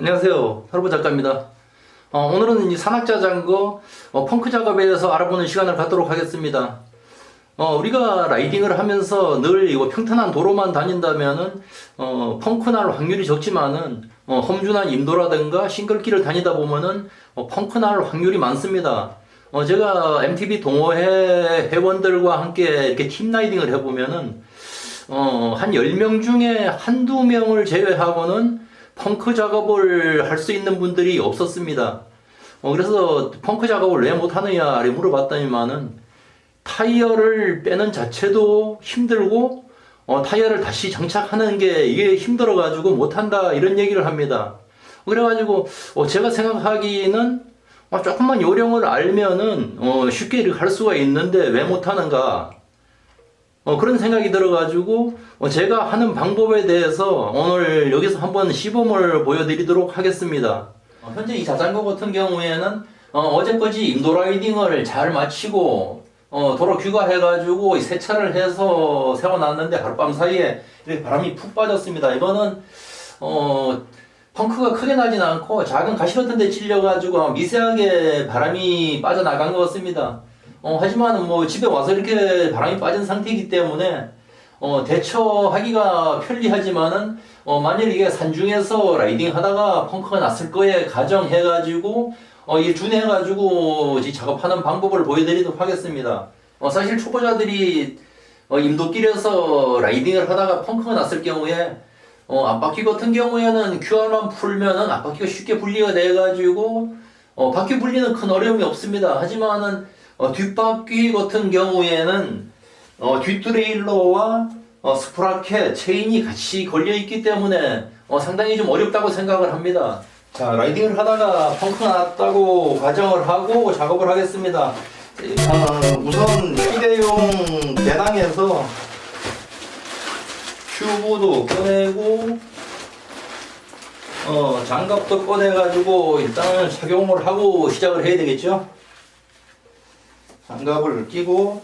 안녕하세요. 설보 작가입니다. 어, 오늘은 이 산악자전거 어, 펑크 작업에 대해서 알아보는 시간을 갖도록 하겠습니다. 어, 우리가 라이딩을 하면서 늘 이거 평탄한 도로만 다닌다면은 어, 펑크 날 확률이 적지만은 어, 험준한 임도라든가 싱글길을 다니다 보면은 어, 펑크 날 확률이 많습니다. 어, 제가 MTB 동호회 회원들과 함께 이렇게 팀 라이딩을 해보면은 어, 한 10명 중에 한두 명을 제외하고는 펑크 작업을 할 수 있는 분들이 없었습니다. 어, 그래서 펑크 작업을 왜 못하느냐 물어봤더니만은 타이어를 빼는 자체도 힘들고 어, 타이어를 다시 장착하는 게 이게 힘들어가지고 못한다 이런 얘기를 합니다. 그래가지고 어, 제가 생각하기에는 어, 조금만 요령을 알면은 어, 쉽게 할 수가 있는데 왜 못하는가 어, 그런 생각이 들어가지고 어, 제가 하는 방법에 대해서 오늘 여기서 한번 시범을 보여드리도록 하겠습니다. 어, 현재 이 자전거 같은 경우에는 어, 제까지 인도 라이딩을 잘 마치고 어, 도로 귀가해가지고 이 세차를 해서 세워놨는데 하룻밤 사이에 이렇게 바람이 푹 빠졌습니다. 이거는 어, 펑크가 크게 나진 않고 작은 가시 같은 데 찔려가지고 미세하게 바람이 빠져나간 것 같습니다. 어, 하지만 뭐 집에 와서 이렇게 바람이 빠진 상태이기 때문에 어, 대처하기가 편리하지만은 어, 만일 이게 산중에서 라이딩 하다가 펑크가 났을 거에 가정해가지고 어, 이 준해가지고 이 작업하는 방법을 보여드리도록 하겠습니다. 어, 사실 초보자들이 어, 임도길에서 라이딩을 하다가 펑크가 났을 경우에 어, 앞바퀴 같은 경우에는 QR만 풀면은 앞바퀴가 쉽게 분리가 돼가지고 어, 바퀴 분리는 큰 어려움이 없습니다. 하지만은 어, 뒷바퀴 같은 경우에는 어, 뒷트레일러와 어, 스프라켓, 체인이 같이 걸려 있기 때문에 어, 상당히 좀 어렵다고 생각을 합니다. 자, 라이딩을 하다가 펑크가 났다고 가정을 하고 작업을 하겠습니다. 어, 우선 휴대용 배낭에서 튜브도 꺼내고 어, 장갑도 꺼내가지고 일단은 착용을 하고 시작을 해야 되겠죠? 장갑을 끼고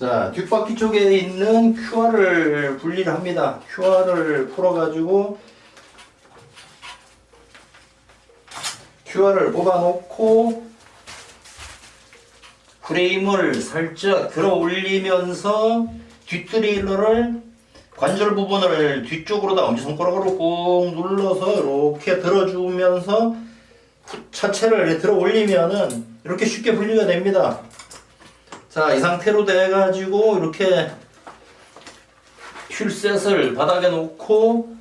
자 뒷바퀴 쪽에 있는 QR을 분리를 합니다. QR을 풀어가지고 QR을 뽑아놓고 프레임을 살짝 들어 올리면서 뒷트레일러를 관절 부분을 뒤쪽으로다 엄지손가락으로 꾹 눌러서 이렇게 들어주면서 차체를 들어 올리면은 이렇게 쉽게 분리가 됩니다. 자, 이 상태로 돼가지고 이렇게 휠셋을 바닥에 놓고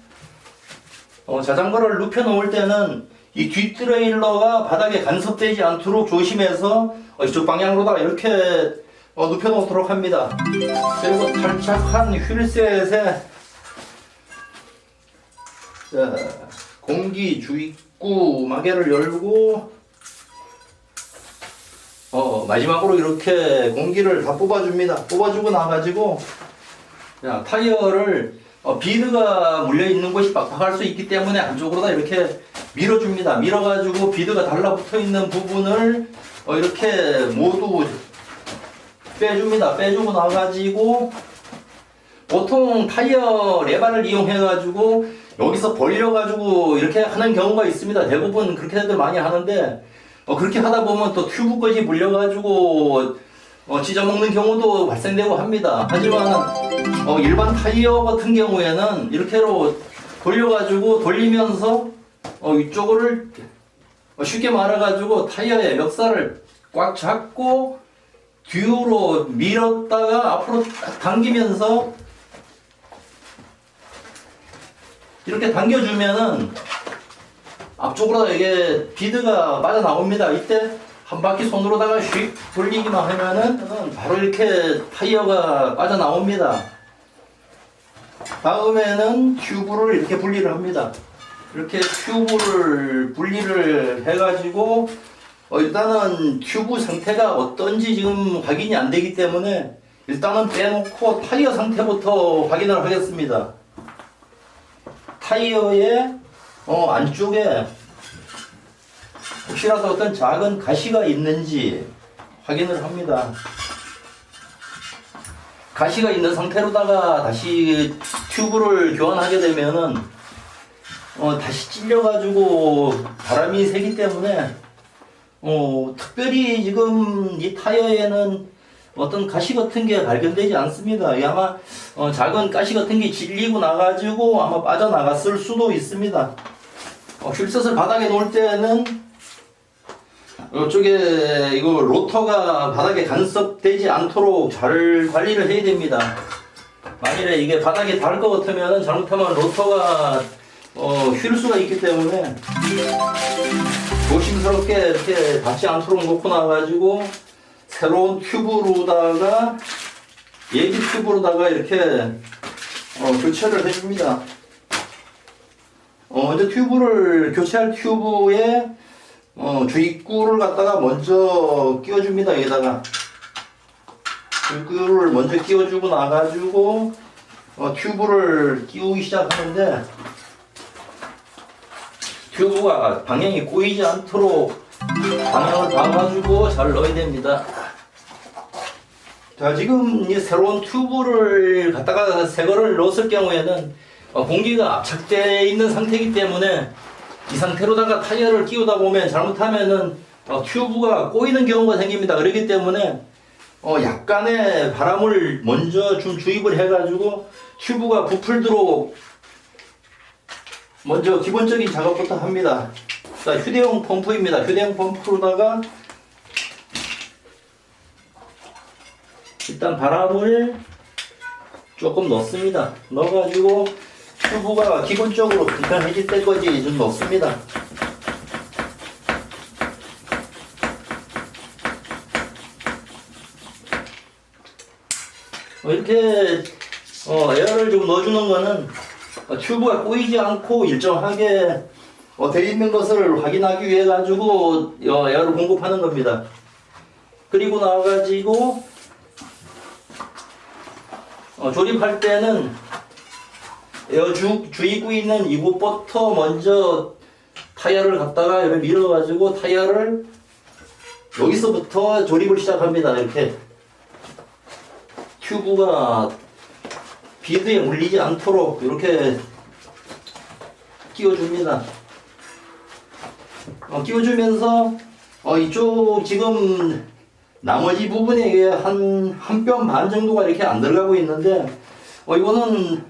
어, 자전거를 눕혀 놓을 때는 이 뒷트레일러가 바닥에 간섭되지 않도록 조심해서 어, 이쪽 방향으로다가 이렇게 어, 눕혀 놓도록 합니다. 그리고 탈착한 휠셋에 자, 공기 주입 구 마개를 열고 어, 마지막으로 이렇게 공기를 다 뽑아줍니다. 뽑아주고 나가지고 자, 타이어를 어, 비드가 물려 있는 곳이 빡빡할 수 있기 때문에 안쪽으로 다 이렇게 밀어줍니다. 밀어가지고 비드가 달라붙어 있는 부분을 어, 이렇게 모두 빼줍니다. 빼주고 나가지고 보통 타이어 레바를 이용해가지고 여기서 벌려가지고 이렇게 하는 경우가 있습니다. 대부분 그렇게들 많이 하는데 어, 그렇게 하다 보면 또 튜브까지 물려가지고 어, 찢어먹는 경우도 발생되고 합니다. 하지만 어, 일반 타이어 같은 경우에는 이렇게로 돌려가지고 돌리면서 어, 이쪽을 어, 쉽게 말해가지고 타이어의 멱살을 꽉 잡고 뒤로 밀었다가 앞으로 딱 당기면서 이렇게 당겨주면은 앞쪽으로 이게 비드가 빠져나옵니다. 이때 한 바퀴 손으로다가 휙 돌리기만 하면은 바로 이렇게 타이어가 빠져나옵니다. 다음에는 튜브를 이렇게 분리를 합니다. 이렇게 튜브를 분리를 해가지고 어, 일단은 튜브 상태가 어떤지 지금 확인이 안 되기 때문에 일단은 빼놓고 타이어 상태부터 확인을 하겠습니다. 타이어의 어, 안쪽에 혹시라도 어떤 작은 가시가 있는지 확인을 합니다. 가시가 있는 상태로다가 다시 튜브를 교환하게 되면은 어, 다시 찔려가지고 바람이 새기 때문에 어, 특별히 지금 이 타이어에는 어떤 가시 같은 게 발견되지 않습니다. 이 아마 어, 작은 가시 같은 게 질리고 나가지고 아마 빠져나갔을 수도 있습니다. 어, 휠셋을 바닥에 놓을 때는 이쪽에 이거 로터가 바닥에 간섭되지 않도록 잘 관리를 해야 됩니다. 만일에 이게 바닥에 닿을 것 같으면 잘못하면 로터가 어, 휠 수가 있기 때문에 조심스럽게 이렇게 닿지 않도록 놓고 나가지고 새로운 튜브로다가 예비 튜브로다가 이렇게 어, 교체를 해줍니다. 어, 먼저 튜브를 교체할 튜브에 어, 주입구를 갖다가 먼저 끼워줍니다. 여기다가 주입구를 먼저 끼워주고 나가지고 어, 튜브를 끼우기 시작하는데 튜브가 방향이 꼬이지 않도록 방향을 봐가지고 잘 넣어야 됩니다. 자 지금 이 새로운 튜브를 갖다가 새 거를 넣었을 경우에는 어, 공기가 압착되어 있는 상태이기 때문에 이 상태로다가 타이어를 끼우다 보면 잘못하면은 어, 튜브가 꼬이는 경우가 생깁니다. 그렇기 때문에 어, 약간의 바람을 먼저 좀 주입을 해가지고 튜브가 부풀도록 먼저 기본적인 작업부터 합니다. 자, 휴대용 펌프입니다. 휴대용 펌프로다가 일단 바람을 조금 넣습니다. 넣어가지고 튜브가 기본적으로 불편해질 때까지 좀 넣습니다. 어, 이렇게 어, 에어를 좀 넣어주는 거는 어, 튜브가 꼬이지 않고 일정하게 어, 돼 있는 것을 확인하기 위해 가지고 어, 에어를 공급하는 겁니다. 그리고 나와가지고 어, 조립할 때는 에어 주, 주입구 있는 이곳부터 먼저 타이어를 갖다가 여기 밀어가지고 타이어를 여기서부터 조립을 시작합니다. 이렇게 튜브가 비드에 물리지 않도록 이렇게 끼워줍니다. 어, 끼워주면서 어, 이쪽 지금 나머지 부분에 한한 뼘 반 정도가 이렇게 안 들어가고 있는데 어, 이거는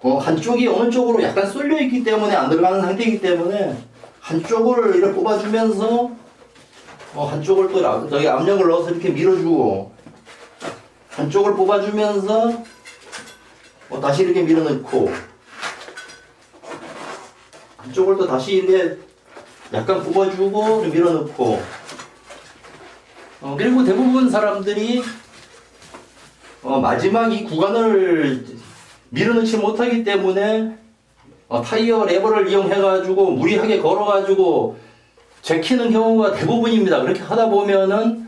어, 한쪽이 어느 쪽으로 약간 쏠려 있기 때문에 안 들어가는 상태이기 때문에 한쪽을 이렇게 뽑아주면서 어, 한쪽을 또 라- 저기 압력을 넣어서 이렇게 밀어주고 한쪽을 뽑아주면서 어, 다시 이렇게 밀어넣고 한쪽을 또 다시 이렇게 약간 뽑아주고 좀 밀어넣고 어, 그리고 대부분 사람들이 어, 마지막 이 구간을 밀어넣지 못하기 때문에 어, 타이어 레버를 이용해가지고 무리하게 걸어가지고 제키는 경우가 대부분입니다. 그렇게 하다 보면은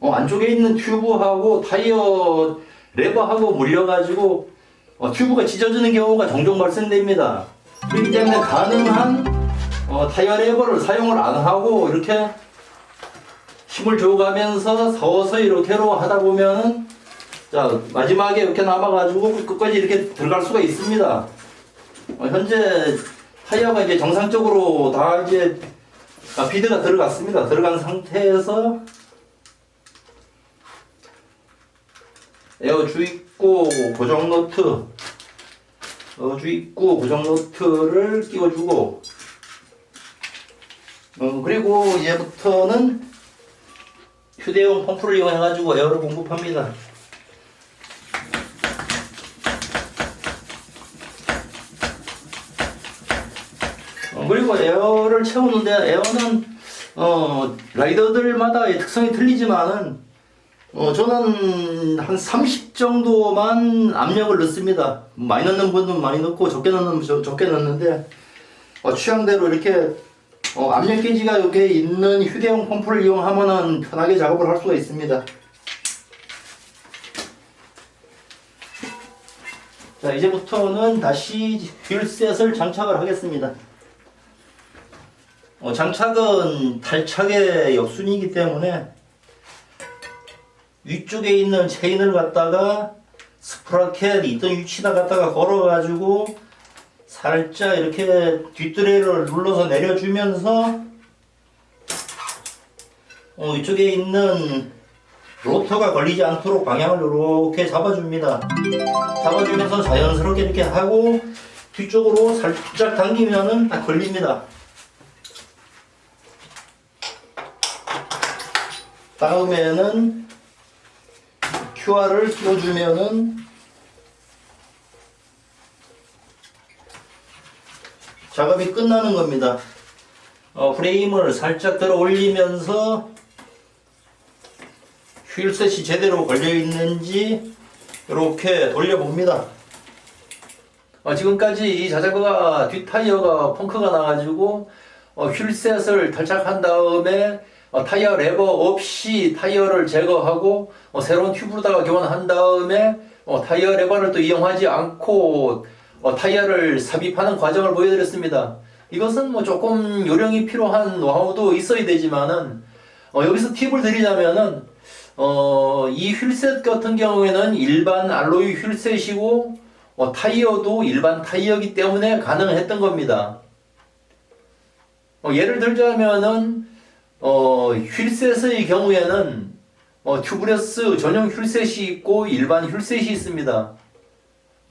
어, 안쪽에 있는 튜브하고 타이어 레버하고 물려가지고 어, 튜브가 찢어지는 경우가 종종 발생됩니다. 그렇기 때문에 가능한 어, 타이어 레버를 사용을 안 하고 이렇게 힘을 줘가면서 서서히 이렇게로 하다 보면은 자 마지막에 이렇게 남아가지고 끝까지 이렇게 들어갈 수가 있습니다. 어, 현재 타이어가 이제 정상적으로 다 이제 아, 비드가 들어갔습니다. 들어간 상태에서 에어 주입구 고정 노트 어, 주입구 고정 노트를 끼워주고 어, 그리고 이제부터는 휴대용 펌프를 이용해가지고 에어를 공급합니다. 어, 그리고 에어를 채우는데 에어는 어, 라이더들마다의 특성이 틀리지만은 어, 저는 한 30 정도만 압력을 넣습니다. 많이 넣는 분은 많이 넣고 적게 넣는 분 적- 적게 넣는데 어, 취향대로 이렇게 어, 압력 게이지가 이렇게 있는 휴대용 펌프를 이용하면은 편하게 작업을 할 수가 있습니다. 자 이제부터는 다시 휠셋을 장착을 하겠습니다. 어, 장착은 탈착의 역순이기 때문에 위쪽에 있는 체인을 갖다가 스프라켓 있던 위치나 갖다가 걸어가지고 살짝 이렇게 뒷드레를 눌러서 내려주면서 어, 이쪽에 있는 로터가 걸리지 않도록 방향을 이렇게 잡아줍니다. 잡아주면서 자연스럽게 이렇게 하고 뒤쪽으로 살짝 당기면은 딱 걸립니다. 다음에는 QR을 끼워주면은 작업이 끝나는 겁니다. 어, 프레임을 살짝 들어 올리면서 휠셋이 제대로 걸려 있는지 이렇게 돌려봅니다. 어, 지금까지 이 자전거가 뒷타이어가 펑크가 나가지고 어, 휠셋을 탈착한 다음에 어, 타이어 레버 없이 타이어를 제거하고 어, 새로운 튜브로다가 교환한 다음에 어, 타이어 레버를 또 이용하지 않고 어, 타이어를 삽입하는 과정을 보여드렸습니다. 이것은 뭐 조금 요령이 필요한 노하우도 있어야 되지만은 어, 여기서 팁을 드리자면은 어, 이 휠셋 같은 경우에는 일반 알로이 휠셋이고 어, 타이어도 일반 타이어이기 때문에 가능했던 겁니다. 어, 예를 들자면은 어, 휠셋의 경우에는 어, 튜브레스 전용 휠셋이 있고 일반 휠셋이 있습니다.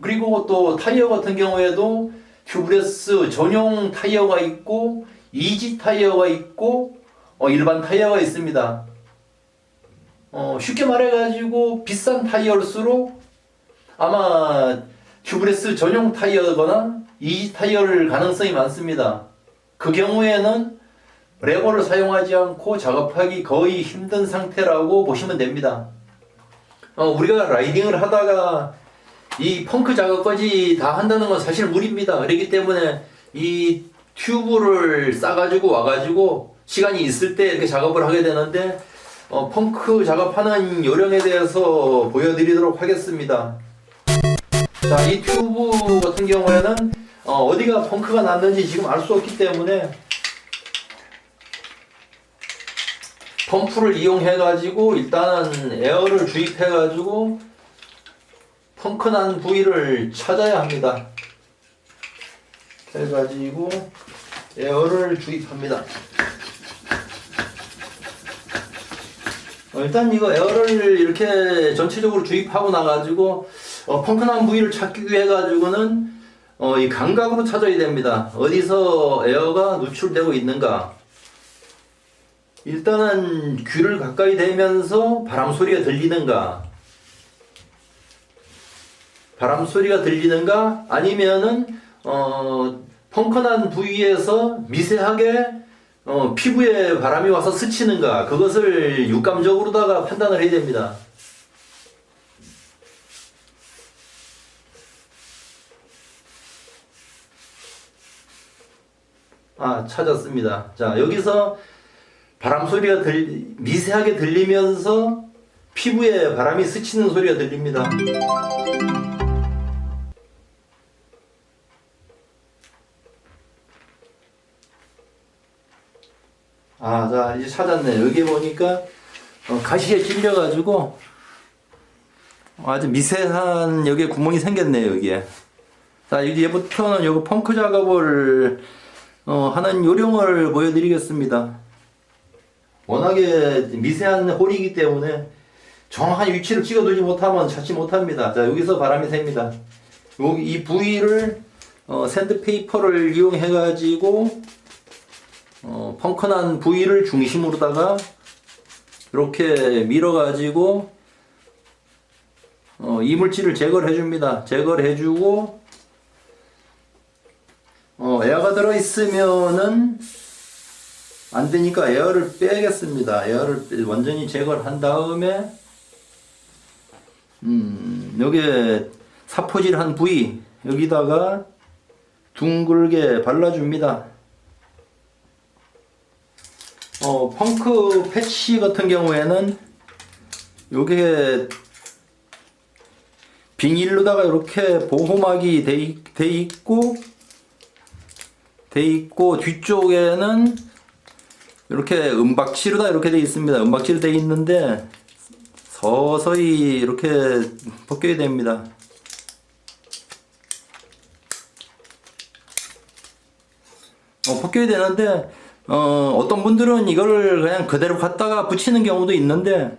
그리고 또 타이어 같은 경우에도 튜브레스 전용 타이어가 있고 이지 타이어가 있고 어, 일반 타이어가 있습니다. 어, 쉽게 말해가지고 비싼 타이어일수록 아마 튜브레스 전용 타이어거나 이지 타이어를 가능성이 많습니다. 그 경우에는 레버를 사용하지 않고 작업하기 거의 힘든 상태라고 보시면 됩니다. 어, 우리가 라이딩을 하다가 이 펑크 작업까지 다 한다는 건 사실 무리입니다. 그렇기 때문에 이 튜브를 싸가지고 와가지고 시간이 있을 때 이렇게 작업을 하게 되는데 어, 펑크 작업하는 요령에 대해서 보여드리도록 하겠습니다. 자, 이 튜브 같은 경우에는 어, 디가 펑크가 났는지 지금 알 수 없기 때문에 펌프를 이용해 가지고 일단은 에어를 주입해 가지고 펑크 난 부위를 찾아야 합니다. 해 가지고 에어를 주입합니다. 어, 일단 이거 에어를 이렇게 전체적으로 주입하고 나가지고 어, 펑크난 부위를 찾기 위해 가지고는 어, 이 감각으로 찾아야 됩니다. 어디서 에어가 누출되고 있는가. 일단은 귀를 가까이 대면서 바람 소리가 들리는가. 바람 소리가 들리는가 아니면은 어, 펑크난 부위에서 미세하게 어, 피부에 바람이 와서 스치는가 그것을 육감적으로다가 판단을 해야 됩니다. 아 찾았습니다. 자 여기서 바람 소리가 들, 미세하게 들리면서 피부에 바람이 스치는 소리가 들립니다. 아, 자, 이제 찾았네. 여기 보니까 어, 가시에 찔려가지고 아주 미세한 여기에 구멍이 생겼네요, 여기에. 자, 이제부터는 요거 펑크 작업을 어, 하는 요령을 보여드리겠습니다. 워낙에 미세한 홀이기 때문에 정확한 위치를 찍어두지 못하면 찾지 못합니다. 자, 여기서 바람이 셉니다. 여기 이 부위를 어, 샌드페이퍼를 이용해가지고 어, 펑크난 부위를 중심으로다가 이렇게 밀어가지고 어, 이물질을 제거를 해줍니다. 제거를 해주고 어, 에어가 들어있으면은 안 되니까 에어를 빼겠습니다. 에어를 빼- 완전히 제거를 한 다음에 음, 여기에 사포질한 부위 여기다가 둥글게 발라줍니다. 어, 펑크 패치 같은 경우에는 요게 비닐로다가 이렇게 보호막이 돼, 있- 돼 있고 돼 있고 뒤쪽에는 이렇게 은박지로다 이렇게 돼 있습니다. 은박지로 돼 있는데 서서히 이렇게 벗겨야 됩니다. 어, 벗겨야 되는데 어, 어떤 분들은 이걸 그냥 그대로 갖다가 붙이는 경우도 있는데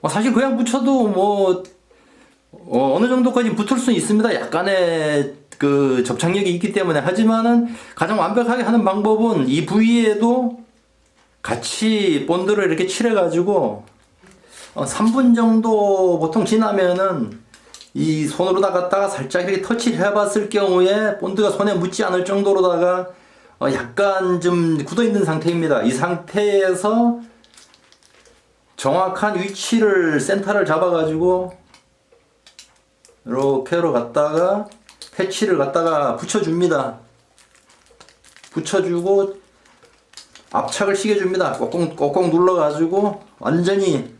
어, 사실 그냥 붙여도 뭐 어, 어느 정도까지 붙을 수 있습니다. 약간의 그 접착력이 있기 때문에 하지만은 가장 완벽하게 하는 방법은 이 부위에도 같이 본드를 이렇게 칠해 가지고 어, 3분 정도 보통 지나면은 이 손으로다 갖다가 살짝 이렇게 터치를 해봤을 경우에 본드가 손에 묻지 않을 정도로다가 어, 약간 좀 굳어 있는 상태입니다. 이 상태에서 정확한 위치를 센터를 잡아가지고 이렇게로 갖다가 패치를 갖다가 붙여줍니다. 붙여주고 압착을 시켜줍니다. 꼭꼭 꼭꼭 눌러가지고 완전히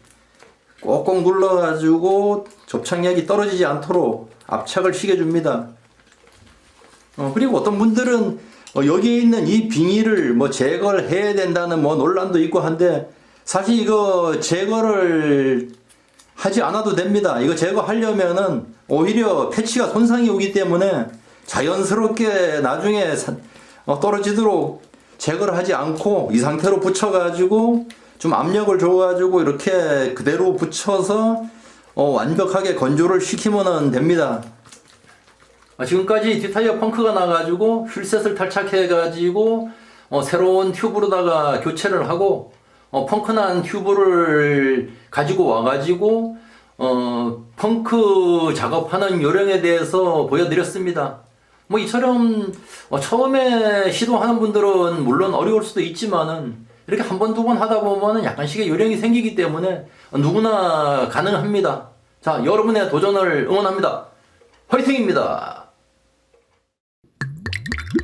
꼭꼭 눌러가지고 접착력이 떨어지지 않도록 압착을 시켜줍니다. 어, 그리고 어떤 분들은 어, 여기에 있는 이 비닐을 뭐 제거를 해야 된다는 뭐 논란도 있고 한데 사실 이거 제거를 하지 않아도 됩니다. 이거 제거하려면은 오히려 패치가 손상이 오기 때문에 자연스럽게 나중에 사- 어, 떨어지도록 제거를 하지 않고 이 상태로 붙여가지고 좀 압력을 줘가지고 이렇게 그대로 붙여서 어, 완벽하게 건조를 시키면 됩니다. 아, 지금까지 뒷타이어 펑크가 나가지고 휠셋을 탈착해가지고 어, 새로운 튜브로다가 교체를 하고 어, 펑크난 튜브를 가지고 와가지고 어, 펑크 작업하는 요령에 대해서 보여드렸습니다. 뭐 이처럼 어, 처음에 시도하는 분들은 물론 어려울 수도 있지만은 이렇게 한 번 두 번 하다 보면은 약간씩의 요령이 생기기 때문에 누구나 가능합니다. 자, 여러분의 도전을 응원합니다. 화이팅입니다. Thank you.